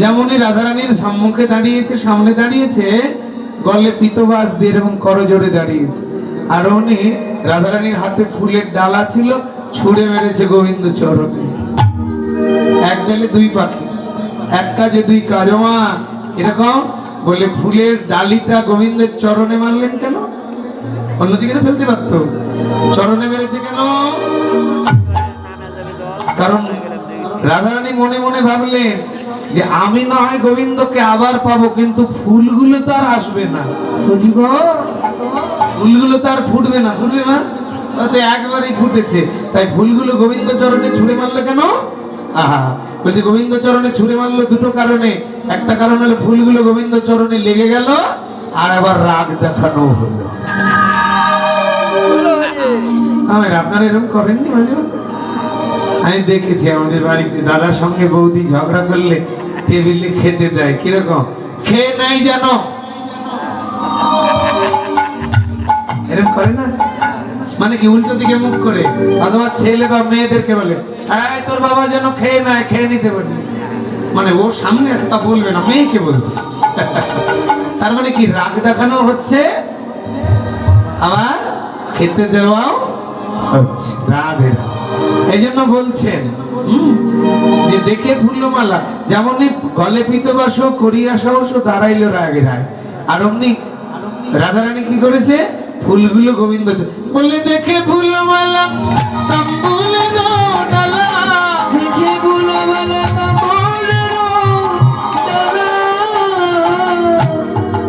যেমনই রাধারানীর সম্মুখে দাঁড়িয়েছে, সামনে দাঁড়িয়েছে, গলে পিতবাস দিয়ে এবং করজোরে দাঁড়িয়েছে। আর উনি রাধারানীর হাতে ফুলের ডালা ছিল, ছুঁড়ে মেরেছে গোবিন্দ চরণে। এক ডালে দুই পাখি, এক কাজে দুই কাজ। মা এরকম বলে, ফুলের ডালিটা গোবিন্দের চরণে মারলেন কেন? অন্যদিকে তো ফেলতে পারতো। চরণে মেরেছে কেন? কারণ রাধারানী মনে মনে ভাবলেন যে আমি না হয় গোবিন্দকে আবার পাবো কিন্তু ফুলগুলো তো আর আসবে না। ফুলিব ফুলগুলো তো আর ফুটবে না ফুটবে না? তা একবারই ফুটেছে। তাই ফুলগুলো গোবিন্দ চরণে ছুঁড়ে মারলো কেন? আহা বলছে গোবিন্দ চরণে ছুঁড়ে মারলো দুটো কারণে। একটা কারণ হলো ফুলগুলো গোবিন্দ চরণে লেগে গেল আর আবার রাগ দেখানো হলো। আমার আপনারা এরকম করেননি মাঝে মাঝে আমি দেখেছি আমাদের বাড়িতে দাদার সঙ্গে বৌদি ঝগড়া করলে টেবিলে খেতে দেয়। কীরকম? খেয়ে নাই জানো এরকম করে না? মানে কি উল্টো দিকে মুখ করে? অথবা ছেলে বা মেয়েদেরকে বলে, এই, তোর বাবা যেন খেয়ে নেয়, খেয়ে নিতে পারিস মানে ও সামনে আছে, তা বলবে না, মেয়েকে বলছে। তার মানে কি রাগ দেখানো হচ্ছে? আবার খেতে দেওয়াও হচ্ছে, রাধে রাধে। এই জন্য বলছেন যে দেখে ফুল্লমালা যেমনই গলে পিতবাস করিয়া সহস দাঁড়াইলো রাগে রায় আর অমনি রাধারানী কি করেছে ফুলগুলো গোবিন্দ বলে দেখে ডালা।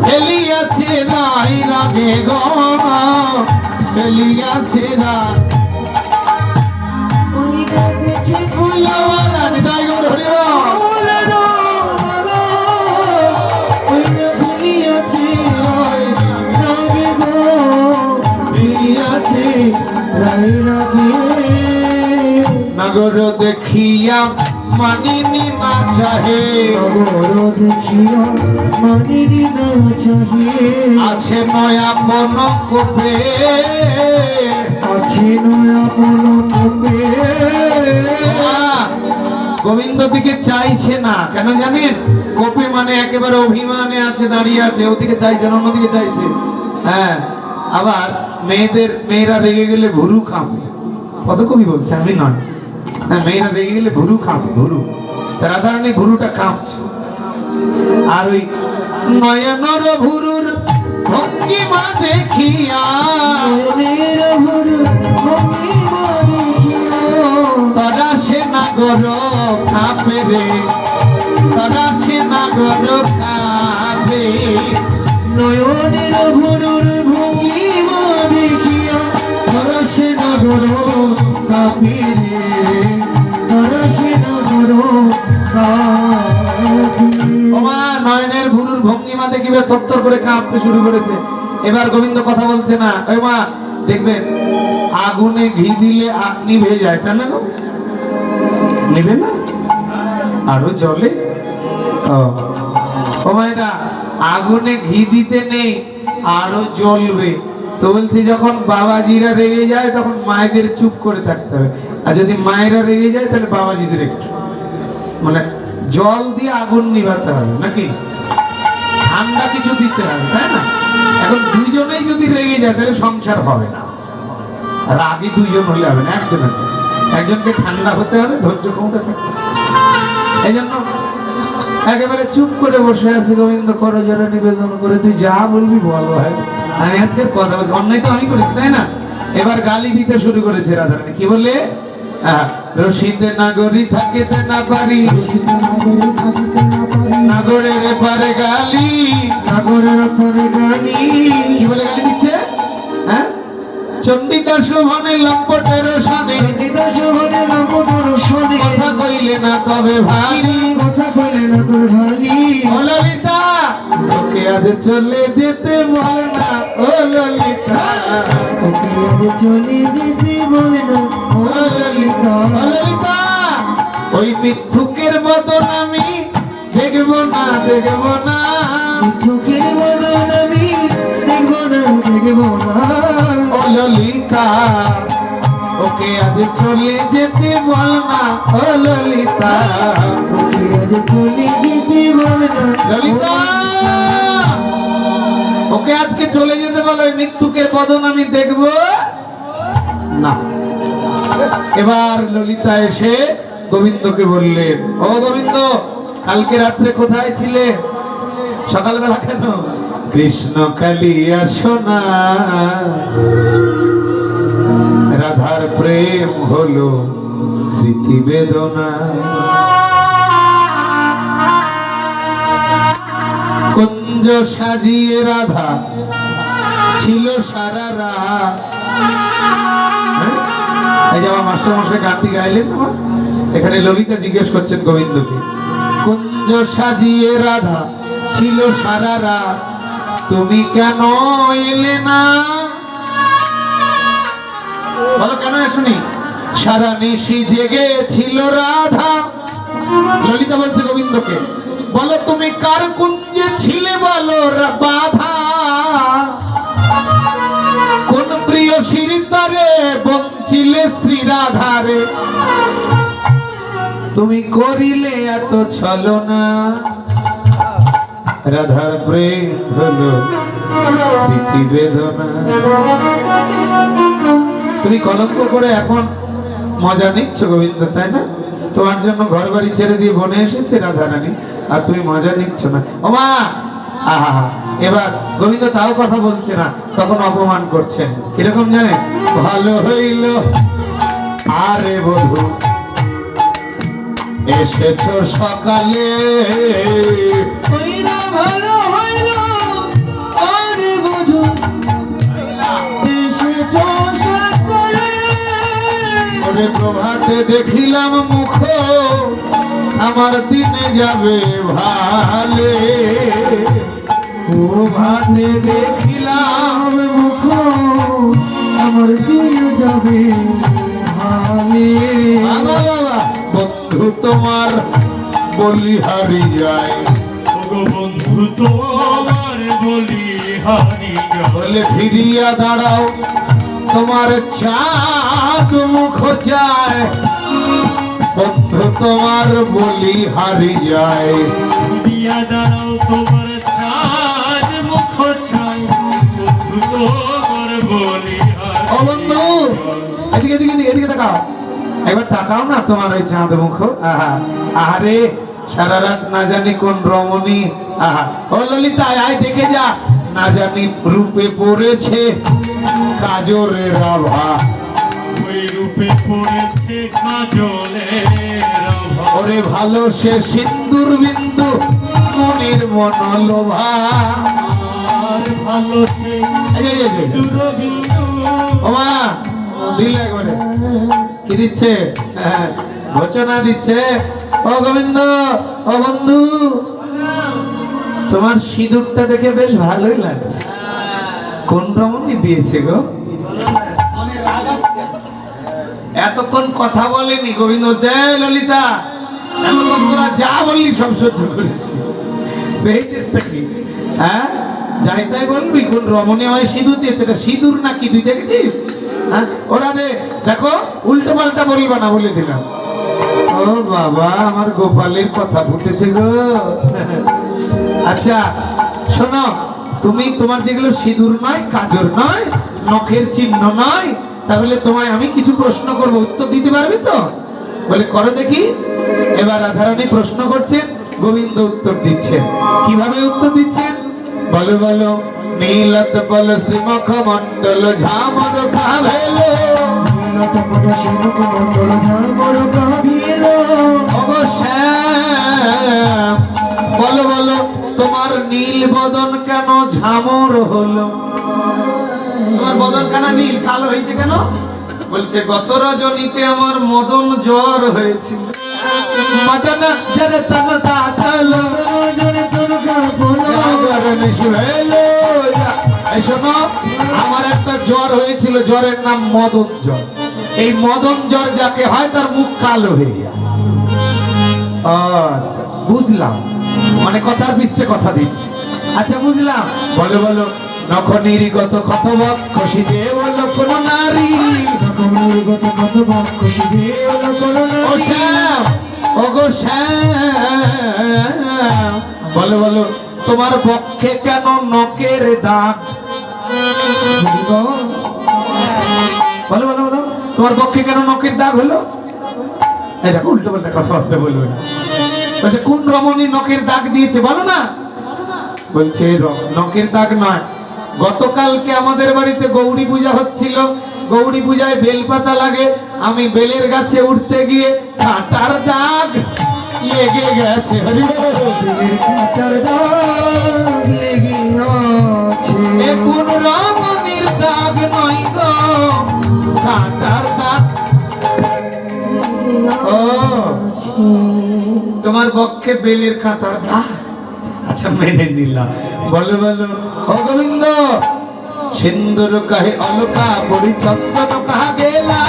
ফেলিয়াছে নাই রাগে গমা ফেলিয়াছে না নগর দেখিয়া মানিনি না চাহে। নগর দেখিয়া মানিনি না চাহে। আছে নয়া মন কোপে। আছে নয়া পলকে। গোবিন্দ দিকে চাইছে না কেন জানেন? কোপে মানে একেবারে অভিমানে আছে দাঁড়িয়ে আছে ওদিকে চাইছে না অন্যদিকে চাইছে। হ্যাঁ আবার মেয়েদের মেয়েরা রেগে গেলে ভুরু খাবে। কত কবি বলছে আমি নয়। হ্যাঁ মেয়েরা রেগে গেলে ভুরু খাবে ভুরু। রাধারানী ভুরুটা কাঁপছে। আর ওই নয়নর ভুরুর ভঙ্গিমা দেখিয়া। তারা সে নাগর কাপে রে। তারা সে নাগর কাপে। নয়নের ভুরুর ভঙ্গিমা দেখিয়া কাপিরে হরসে নগর নয়নের ভুরুর থরথর করে শুরু করেছে। এবার গোবিন্দ কথা বলছে, না, ওই মা দেখবেন আগুনে ঘি দিলে নিভে যায়, তাই না? নিভে না? আরও জলে ও ও মায়েরা আগুনে ঘি দিতে নেই, আরও জ্বলবে। তো বলছি, যখন বাবাজিরা রেগে যায়, তখন মায়েদের চুপ করে থাকতে হবে। আর যদি মায়েরা রেগে যায়, তাহলে বাবাজিদের একটু। মানে জল দিয়ে আগুন নিভাতে হবে, নাকি? ঠান্ডা কিছু দিতে হবে, তাই না? এখন দুইজনেই যদি রেগে যায়, তাহলে সংসার হবে না। রাগি দুইজন হলে হবে না একজন একজনকে ঠান্ডা হতে হবে, ধৈর্য ক্ষমতা থাকতে। এই জন্য একেবারে চুপ করে বসে আছে, গোবিন্দ করজোরে নিবেদন করে। তুই যা বলবি বল ভাই। আমি আজকে কথা বলছি। অন্যায় তো আমি করেছি তাই না? এবার গালি দিতে শুরু করেছে রাধারানী। কি বলে রশিতে নাগরি থাকিতে না পারি। নাগরের পারে গালি। নাগরের পারে গালি। কি বলে গালি দিচ্ছে? হ্যাঁ? চন্ডিকা শোভনে লম্পটের সনে। কথা কইলে না তবে ভারী। কথা কইলে না তোর ভারী। ও ললিতা তোকে আজ চলে যেতে বল না। ও ললিতা ওকে আমি চলে যেতে বলে না। ও ললিতা। ও ললিতা ওই মিথ্যুকের বদন আমি দেখব না দেখব না। চোখের বদন আমি দেখব না দেখব না। ললিতা, ওকে আজ চলে যেতে বল না ও ললিতা। ললিতা, ওকে আজকে চলে যেতে বলো মৃত্যুকে বদন আমি দেখব। না। এবার ললিতা এসে গোবিন্দকে বললেন ও গোবিন্দ, কালকে রাত্রে কোথায় ছিলে? সকালবেলা কেন? কৃষ্ণ কালিয়া সোনা রাধার প্রেম হলো স্মৃতি বেদনা। কুঞ্জ সাজিয়ে রাধা ছিল সারা রাত। হ্যাঁ? এই যে আমার মাস্টার মশাই গানটি গাইলেন এখানে ললিতা জিজ্ঞেস করছেন গোবিন্দকে। কুঞ্জ সাজিয়ে রাধা ছিল সারা রাত। তুমি কেন এলে না? বলো, কেন এসুনি সারা নিশি জেগে ছিল রাধা। ললিতা বলছে গোবিন্দকে, বলো, তুমি কার কুঞ্জে ছিলে বলো বাধা? কোন প্রিয় শ্রীতারে বঞ্চিলে শ্রী রাধারে তুমি করিলে এত ছলো না রাধার প্রেম হলো স্মৃতি বেদনা। তুমি কলঙ্ক করে এখন মজা নিচ্ছ গোবিন্দ, তাই না? তোমার জন্য ঘর বাড়ি ছেড়ে দিয়ে বনে এসেছে রাধা রানী আর তুমি মজা নিচ্ছ না। ও মা! আহা, এবার গোবিন্দ তাও কথা বলছে না, তখন অপমান করছেন। কীরকম জানে? ভালো হইল। আরে বধু এসেছ সকালে। প্রভাতে দেখিলাম মুখ আমার দিনে যাবে ভালে। প্রভাতে দেখিলাম মুখ আমার দিন যাবে ভালে। বন্ধু তোমার যায় ওগো বন্ধু তোমার বলি ফিরিয়া দাঁড়াও তোমার চাঁদ মুখ চায়। বন্ধু তোমার বলি হারি যায়। দিয়া দাঁড়াও তোমার সাজ মুখ বন্ধু তোমার বলি ও বন্ধু এদিকে এদিকে এদিকে তাকাও। একবার তাকাও না তোমার ওই চাঁদ মুখ। আহা আহারে সারা রাত না জানি কোন রমণী আহা ও ললিতা আয়, দেখে যা। না জানি রূপে পড়েছে কাজরের আভা। ওই রূপে পড়েছে কাজলে ওরে ভালো সে সিন্দুর বিন্দু মনির মনলোভা। আর ভালো সে এই। দূরবিন্দু ও মা দিলে একবারে। কি দিচ্ছে? হ্যাঁ, ঘোষণা দিচ্ছে ও গোবিন্দ, ও বন্ধু। তোমার সিঁদুরটা দেখে বেশ ভালোই লাগছে। কোন রমণী দিয়েছে গো? এতক্ষণ কথা বলেনি গোবিন্দ "এই ললিতা। তোরা যা বললি সব সহ্য করেছি। পেয়েছিসটা কি? হ্যাঁ? যাই তাই বলবি, কোন রমণী আমায় সিঁদুর দিয়েছে? এটা সিঁদুর নাকি, তুই দেখেছিস? হ্যাঁ? ওরা দেখো উল্টো পাল্টা বলবা না, বলে দিলাম। ও বাবা, আমার গোপালের কথা ফুটেছে গো। আচ্ছা শোনো, তুমি তোমার যেগুলো সিঁদুর নয়, কাজর নয়, নখের চিহ্ন নয়, তাহলে তোমায় আমি কিছু প্রশ্ন করব। উত্তর দিতে পারবে তো? বলে, করো দেখি। এবার রাধারানী প্রশ্ন করছেন, গোবিন্দ উত্তর দিচ্ছেন। কীভাবে উত্তর দিচ্ছেন? বলো বলো নীলত বল শ্রীমুখ মন্ডল ঝামর কাভেলো। শিবক মন্ডল ঝামর বলো বলো তোমার নীল বদন কেন ঝামর হলো? তোমার বদন কেন নীল কালো হয়েছে কেন? বলছে গত রজনীতে আমার মদন জ্বর হয়েছিল। মদন জর তন দাতালো। জনে তোরকা শোনো আমার একটা জ্বর হয়েছিল জ্বরের নাম মদন জ্বর। এই মদন জ্বর যাকে হয় তার মুখ কালো হয়ে যায়। আচ্ছা আচ্ছা বুঝলাম। মানে কথার পৃষ্ঠে কথা দিচ্ছি। আচ্ছা বুঝলাম। বলো বলো কত কোন নারী। কত শ্যাম বলো বলো, তোমার পক্ষে কেন নখের দাগ? বলো বলো বলো, তোমার পক্ষে কেন নখের দাগ হলো? দেখো উল্টো পাল্টা কথাবার্তা বলবে না। বলছে কোন রমণী নখের দাগ দিয়েছে? বলো না। বলছে নখের দাগ নয়। গতকালকে আমাদের বাড়িতে গৌরী পূজা হচ্ছিল। গৌরী পূজায় বেলপাতা লাগে। আমি বেলের গাছে উঠতে গিয়ে কাঁটার দাগ লেগে গেছে কোন রমণীর দাগ নয় গো। কাঁটার দাগ তোমার পক্ষে বেলের কাঁটার দাগ। আচ্ছা মেনে নিলাম। বলো বলো। ও গোবিন্দ সিন্দুর কাহে অলকা পরি চন্দন কাহা গেলা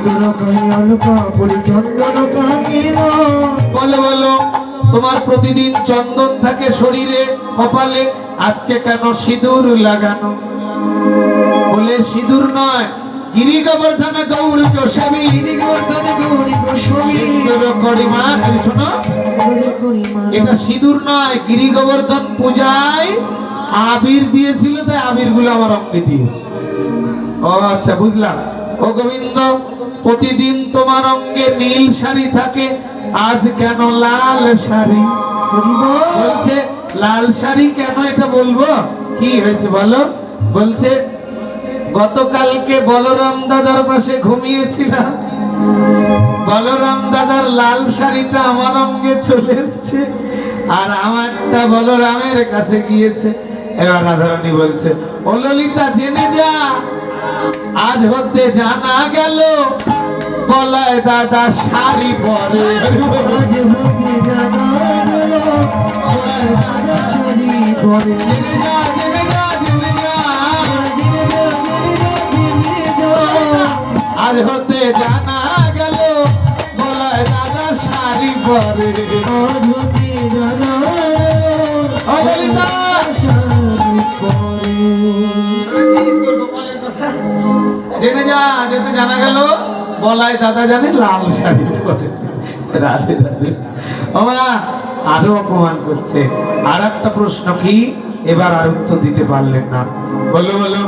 সুন্দর কহি অলকা পরি চন্দন কাহা কাহিল বলো বলো। তোমার প্রতিদিন চন্দন থাকে শরীরে কপালে। আজকে কেন সিঁদুর লাগানো? বলে সিঁদুর নয় গিরি গোবর্ধন গৌর গোস্বামী। গৌরী শোনো। এটা সিঁদুর নয় গিরি গোবর্ধন পূজায় আবির দিয়েছিল তাই আবিরগুলো আমার অঙ্গে দিয়েছে। ও আচ্ছা বুঝলাম। ও গোবিন্দ প্রতিদিন তোমার অঙ্গে নীল শাড়ি থাকে আজ কেন লাল শাড়ি? বলছে লাল শাড়ি কেন এটা বলব? কি হয়েছে বলো? বলছে গতকালকে বলরাম দাদার পাশে ঘুমিয়েছিলাম। বলরাম দাদার লাল শাড়িটা আমার অঙ্গে চলে এসছে আর আমারটা বলরামের কাছে গিয়েছে। এবার রাধারানী বলছে, ও ললিতা, জেনে যা। আজ হতে জানা গেল বলায় দাদা শাড়ি পরে। আজ হতে জানা গেল বলায় দাদা শাড়ি পরে। জানা যা, যেতে জানা গেল বলায় দাদা জানে লাল শাড়ি পরে। রাধে রাধে। ওমা আরও অপমান করছে। আর একটা প্রশ্ন কি? এবার আর উত্তর দিতে পারলেন না। বলো বলো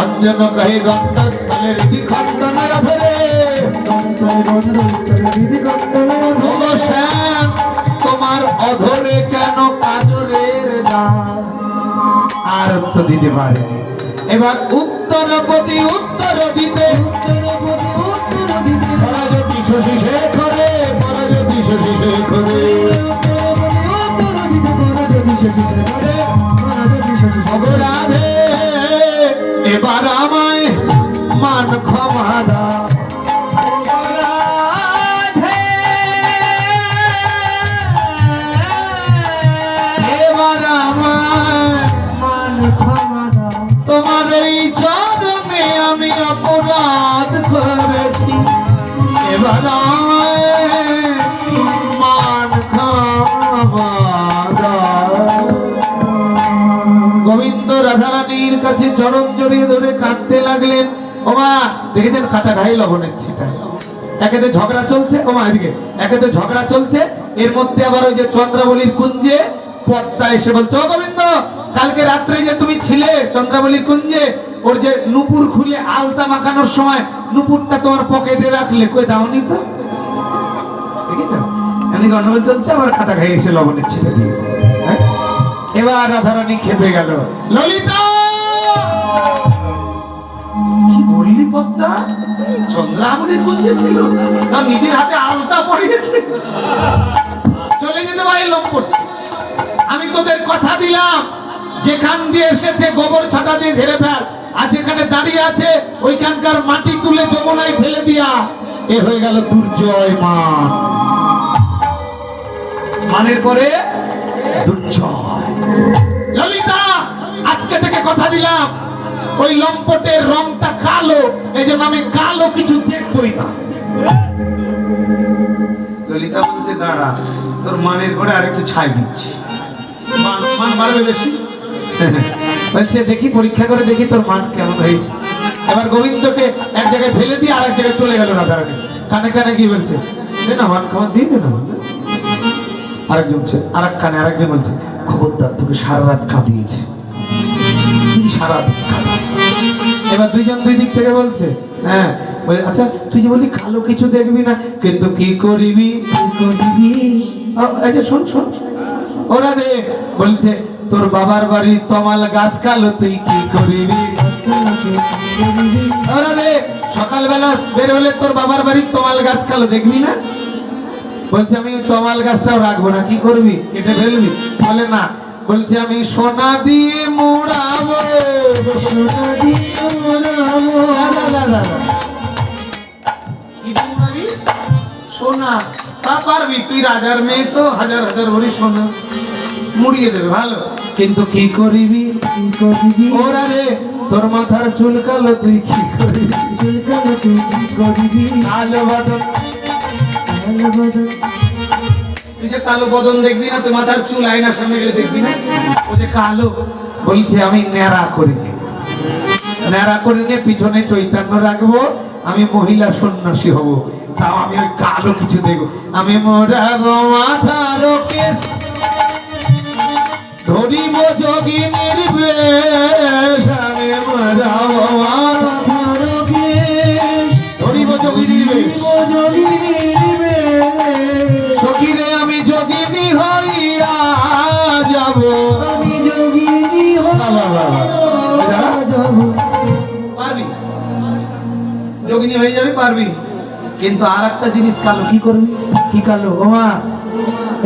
অঞ্জন কহে গঙ্গা স্থলের ধরে শ্যাম, তোমার অধরে কেন কাজরের দাগ আর উত্তর দিতে পারেনি এবার উত্তরপতি উত্তর দিতে। পরাজতি শশী শেখরে পরাজতি শশী শেখরে। অপরাধে এবার ওমা, দেখেছেন খাটা ঘাই লবণের ছিটায় একেতে ঝগড়া চলছে, ওমা, এদিকে একেতে ঝগড়া চলছে। এর মধ্যে আবার ওই যে চন্দ্রাবলীর কুঞ্জে পদ্মা এসে বলছে, ও গোবিন্দ, কালকে রাত্রে যে তুমি ছিলে চন্দ্রাবলীর কুঞ্জে, ওর যে নুপুর খুলে আলতা মাখানোর সময় নুপুরটা তোমার পকেটে রাখলে, কই দাওনি তো? গন্ডগোল চলছে, আবার কাটা খাই এসে লবণের ছিটে হ্যাঁ? এবার রাধারানী খেপে গেল, ললিতা! আমি তোদের কথা দিলাম। যেখান দিয়ে এসেছে গোবর ছাটা দিয়ে ঝেড়ে ফেল। আর যেখানে দাঁড়িয়ে আছে, ওইখানকার মাটি তুলে যমুনায় ফেলে দিয়া। এ হয়ে গেল দুর্জয় মান। মানের পরে দুর্জয়। ললিতা, আজকে থেকে কথা দিলাম। ওই লম্পটের রংটা কালো এই জন্য আমি কালো কিছু দেখবই না। ললিতা বলছে দাঁড়া তোর মানের ঘরে আরেকটু ছাই দিচ্ছি। মান মান বাড়বে বেশি? বলছে দেখি পরীক্ষা করে দেখি তোর মান কেমন হয়েছে। এবার গোবিন্দকে এক জায়গায় ফেলে দিয়ে আর এক জায়গায় চলে গেল রাধারানী। কানে কানে কি বলছে না মান খাওয়া দিয়ে দে না আরেকজন বলছে আর এক কানে আরেকজন বলছে খবরদার তোকে সারা রাত কাঁদিয়েছে। তুই সারা কাঁদা? এবার দুইজন দুই দিক থেকে বলছে হ্যাঁ আচ্ছা তুই যে বলি কালো কিছু দেখবি না, কিন্তু কি করবি? যে শোন শোন ওরা রে বলছে, তোর বাবার বাড়ি তমাল গাছ কালো, তুই কি করবি? ওরা রে সকালবেলা বের হলে তোর বাবার বাড়ির তমাল গাছ কালো দেখবি না? বলছে, আমি তমাল গাছটাও রাখব না, কি করবি? কেটে ফেলবি? বলে, না বলছে, আমি সোনা দিয়ে মুড়াবো। কি? সোনা, তা পারবি? তুই রাজার মেয়ে তো, হাজার হাজার ভরি সোনা। মুড়িয়ে দেবে, ভালো। কিন্তু কি করিবি? ওরা রে, তোর মাথার চুল কালো, তুই কি করবি? কালো বাদন তুই যে কালো বদন দেখবি না তুই মাথার চুল আয়নার সামনে গেলে দেখবি না? ও যে কালো, বলছে, আমি ন্যাড়া করে নেব ন্যাড়া করে নিয়ে পিছনে চৈতন্য রাখব, আমি মহিলা সন্ন্যাসী হব। তাও আমি ওই কালো কিছু দেখব। আমি মোরাবো মাথার কেশ, ধরিব যোগিনীর বেশ আমি মোরাবো মাথার কেশ, ধরিব যোগিনীর বেশ সখীরে যোগিনী হয়ে যাবে, পারবি। কিন্তু আর একটা জিনিস কালো, কি করবি? কি কালো? ওমা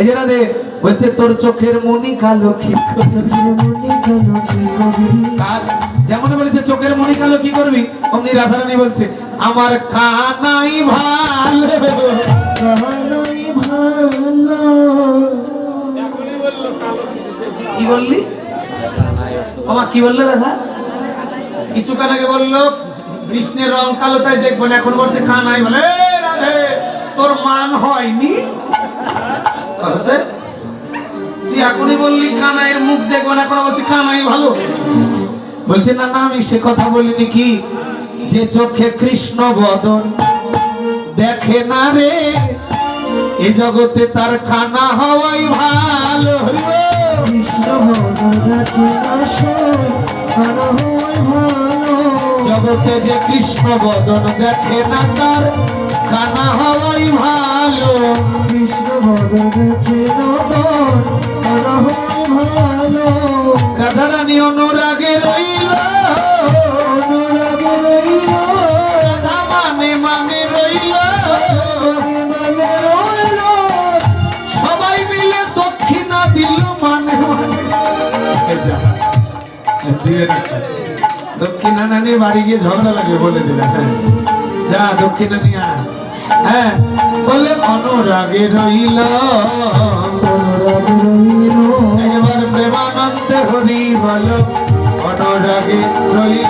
এই যে রাধে, বলছে তোর চোখের মনি কালো, কি যেমন বলেছে, চোখের মনি কালো, কি করবি? অমনি রাধারানী বলছে, আমার কানাই ভালো। কি বললি? বাবা কি বলল রাধা? কিছুক্ষণ আগে বলল কৃষ্ণের রং কালো, তাই দেখব না এখন বলছে খানাই বলে। রাধে, তোর মান হয়নি? তুই এখনই বললি কানাইয়ের মুখ দেখব না এখন বলছে কানাই ভালো। বলছে, না না, আমি সে কথা বলিনি কি? যে চোখে কৃষ্ণ বদন দেখে না রে, এ জগতে তার খানা হওয়াই ভালো। হরি বল। জগতে যে কৃষ্ণ বদন দেখে না তার খানা হওয়াই ভালো। রাধারানী অনুরাগে রইল। রাধা মানে মানে রইল। সবাই মিলে দক্ষিণা দিল মানে মানে। যা, দিবে না। দক্ষিণা না নিয়ে বাড়ি গিয়ে ঝগড়া লাগে বলে দিলে। হ্যাঁ যা দক্ষিণা নিয়ে আয়। হ্যাঁ বলে অনুরাগে রইল। একবার প্রেমানন্দে হরি বল, অনুরাগে রইল।